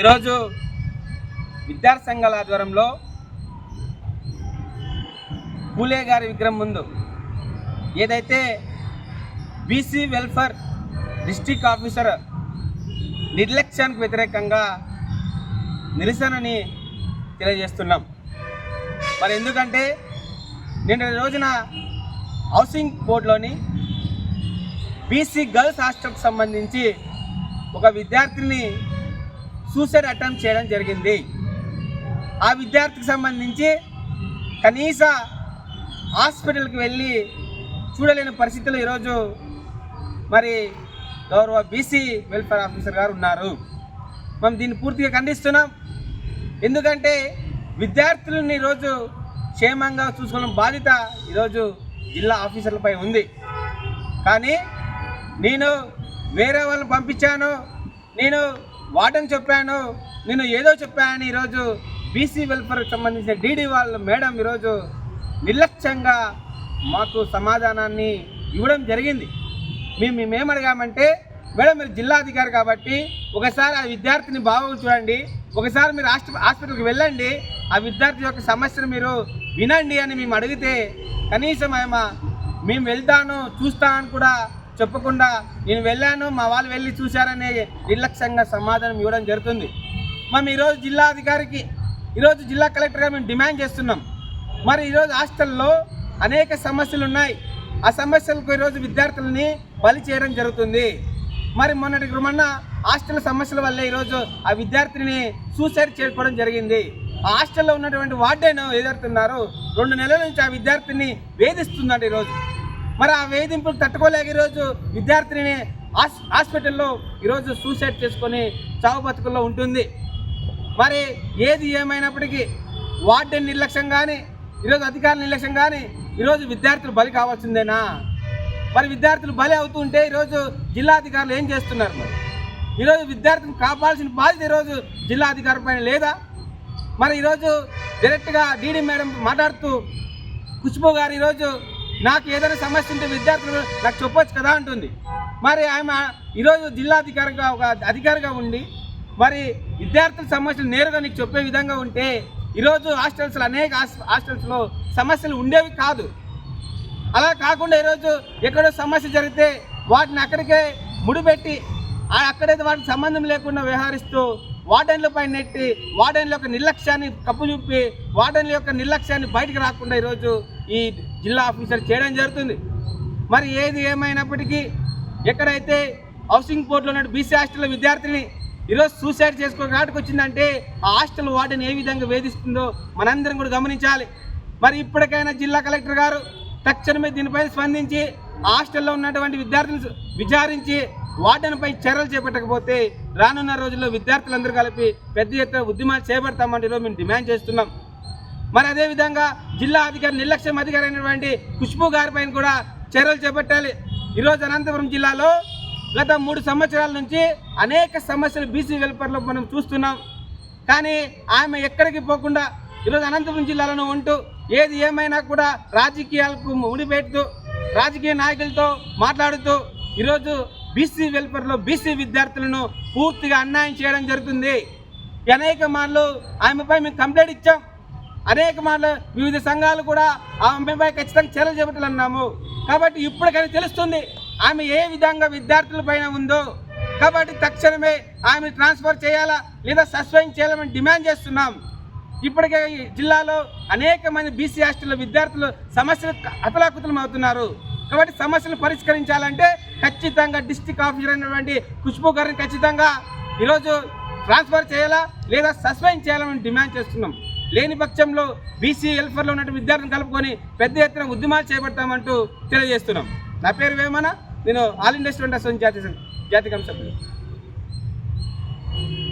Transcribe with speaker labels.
Speaker 1: ఈరోజు విద్యార్థి సంఘాల ఆధ్వర్యంలో పూలే గారి విగ్రహం ముందు ఏదైతే బీసీ వెల్ఫేర్ డిస్టిక్ ఆఫీసర్ నిర్లక్ష్యానికి వ్యతిరేకంగా నిరసనని తెలియజేస్తున్నాం. మరి ఎందుకంటే నిన్న రోజున హౌసింగ్ బోర్డులోని బీసీ గర్ల్స్ హాస్టల్కి సంబంధించి ఒక విద్యార్థిని సూసైడ్ అటెంప్ట్ చేయడం జరిగింది. ఆ విద్యార్థికి సంబంధించి కనీస హాస్పిటల్కి వెళ్ళి చూడలేని పరిస్థితులు ఈరోజు మరి గౌరవ బీసీ వెల్ఫేర్ ఆఫీసర్ గారు ఉన్నారు. మనం దీన్ని పూర్తిగా ఖండిస్తున్నాం. ఎందుకంటే విద్యార్థులను ఈరోజు క్షేమంగా చూసుకోవడం బాధ్యత ఈరోజు జిల్లా ఆఫీసర్లపై ఉంది. కానీ నేను వేరే వాళ్ళని పంపించాను. నేను వాటని చెప్పాను నేను ఏదో చెప్పాను ఈరోజు బీసీ వెల్ఫేర్కి సంబంధించిన డీడీ వాళ్ళ మేడం ఈరోజు నిర్లక్ష్యంగా మాకు సమాధానాన్ని ఇవ్వడం జరిగింది. మేము మేము అడిగామంటే మేడం మీరు జిల్లా అధికారి కాబట్టి ఒకసారి ఆ విద్యార్థిని బాగోగులు చూడండి ఒకసారి మీరు హాస్పి హాస్పిటల్కి వెళ్ళండి ఆ విద్యార్థి యొక్క సమస్యను మీరు వినండి అని మేము అడిగితే కనీసం ఆమె మేము వెళ్తాను చూస్తానని కూడా చెప్పకుండా నేను వెళ్ళాను మా వాళ్ళు వెళ్ళి చూశారనే నిర్లక్ష్యంగా సమాధానం ఇవ్వడం జరుగుతుంది. మనం ఈరోజు జిల్లా అధికారికి ఈరోజు జిల్లా కలెక్టర్గా మేము డిమాండ్ చేస్తున్నాం. మరి ఈరోజు హాస్టల్లో అనేక సమస్యలు ఉన్నాయి ఆ సమస్యలకు ఈరోజు విద్యార్థులని బలి చేయడం జరుగుతుంది. మరి మొన్నటి మొన్న హాస్టల్ సమస్యల వల్ల ఈరోజు ఆ విద్యార్థిని సూసైడ్ చేసుకోవడం జరిగింది. ఆ హాస్టల్లో ఉన్నటువంటి వార్డెన్ ఏదడుతున్నారు రెండు నెలల నుంచి ఆ విద్యార్థిని వేధిస్తుందండి ఈరోజు. మరి ఆ వేధింపులు తట్టుకోలేక ఈరోజు విద్యార్థిని హాస్ హాస్పిటల్లో ఈరోజు సూసైడ్ చేసుకొని చావు బతుకుల్లో ఉంటుంది. మరి ఏది ఏమైనప్పటికీ వార్డెన్ నిర్లక్ష్యం కానీ ఈరోజు అధికారుల నిర్లక్ష్యం కానీ ఈరోజు విద్యార్థులు బలి కావాల్సిందేనా? మరి విద్యార్థులు బలి అవుతుంటే ఈరోజు జిల్లా అధికారులు ఏం చేస్తున్నారు మరి? ఈరోజు విద్యార్థులను కాపాడాల్సిన బాధ్యత ఈరోజు జిల్లా అధికారి పైన లేదా? మరి ఈరోజు డైరెక్ట్గా డీడీ మేడం మాట్లాడుతూ ఖుష్బు గారు ఈరోజు నాకు ఏదైనా సమస్య ఉంటే విద్యార్థులు నాకు చెప్పొచ్చు కదా అంటుంది. మరి ఆమె ఈరోజు జిల్లాధికారిగా ఒక అధికారిగా ఉండి మరి విద్యార్థుల సమస్యలు నేరుగా నీకు చెప్పే విధంగా ఉంటే ఈరోజు హాస్టల్స్లో అనేక హాస్టల్స్లో సమస్యలు ఉండేవి కాదు. అలా కాకుండా ఈరోజు ఎక్కడో సమస్య జరిగితే వాటిని అక్కడికే ముడిపెట్టి అక్కడైతే వాటికి సంబంధం లేకుండా వ్యవహరిస్తూ వార్డెన్లపై నెట్టి వార్డెన్ల యొక్క నిర్లక్ష్యాన్ని కప్పు చూపి వార్డెన్ల యొక్క నిర్లక్ష్యాన్ని బయటకు రాకుండా ఈరోజు ఈ జిల్లా ఆఫీసర్ చేయడం జరుగుతుంది. మరి ఏది ఏమైనప్పటికీ ఎక్కడైతే హౌసింగ్ బోర్డులో ఉన్న బీసీ హాస్టల్ విద్యార్థిని ఈరోజు సూసైడ్ చేసుకో నాటికి వచ్చిందంటే ఆ హాస్టల్ వార్డెన్ ఏ విధంగా వేధిస్తుందో మనందరం కూడా గమనించాలి. మరి ఇప్పటికైనా జిల్లా కలెక్టర్ గారు తక్షణమే దీనిపైన స్పందించి హాస్టల్లో ఉన్నటువంటి విద్యార్థులను విచారించి వార్డెన్పై చర్యలు చేపట్టకపోతే రానున్న రోజుల్లో విద్యార్థులందరూ కలిపి పెద్ద ఎత్తున ఉద్యమాలు చేపడతామంటే ఈరోజు మేము డిమాండ్ చేస్తున్నాం. మరి అదేవిధంగా జిల్లా అధికారి నిర్లక్ష్యం అధికారి అయినటువంటి ఖుష్బు గారిపైన కూడా చర్యలు చేపట్టాలి. ఈరోజు అనంతపురం జిల్లాలో గత మూడు సంవత్సరాల నుంచి అనేక సమస్యలు బీసీ వెల్ఫేర్లో మనం చూస్తున్నాం. కానీ ఆమె ఎక్కడికి పోకుండా ఈరోజు అనంతపురం జిల్లాలో ఉంటూ ఏది ఏమైనా కూడా రాజకీయాలకు ముడిపెడుతూ రాజకీయ నాయకులతో మాట్లాడుతూ ఈరోజు బీసీ వెల్ఫేర్లో బీసీ విద్యార్థులను పూర్తిగా అన్యాయం చేయడం జరుగుతుంది. అనేక మార్లు ఆమెపై మేము కంప్లైంట్ ఇచ్చాం. అనేక మార్లు వివిధ సంఘాలు కూడా ఆ అమ్మాయిపై ఖచ్చితంగా చర్యలు చేపట్టాలన్నాము. కాబట్టి ఇప్పటికైనా తెలుస్తుంది ఆమె ఏ విధంగా విద్యార్థుల పైన ఉందో. కాబట్టి తక్షణమే ఆమె ట్రాన్స్ఫర్ చేయాలా లేదా సస్పెండ్ చేయాలని డిమాండ్ చేస్తున్నాం. ఇప్పటికే జిల్లాలో అనేక మంది బీసీ హాస్టల్లో విద్యార్థులు సమస్యలు అతలాకుతలం అవుతున్నారు. కాబట్టి సమస్యలు పరిష్కరించాలంటే ఖచ్చితంగా డిస్టిక్ ఆఫీసర్ అయినటువంటి ఖుష్బు గారిని ఖచ్చితంగా ఈరోజు ట్రాన్స్ఫర్ చేయాలా లేదా సస్పెండ్ చేయాలని డిమాండ్ చేస్తున్నాం. లేని పక్షంలో బీసీ ఎల్ఫర్లో ఉన్నటువంటి విద్యార్థులను కలుపుకొని పెద్ద ఎత్తున ఉద్యమాలు చేపడతామంటూ తెలియజేస్తున్నాం. నా పేరు వేమన నేను ఆల్ ఇండియా స్టూడెంట్ అసోసియేషన్ జాతీయ జాతీయ సభ్యులు.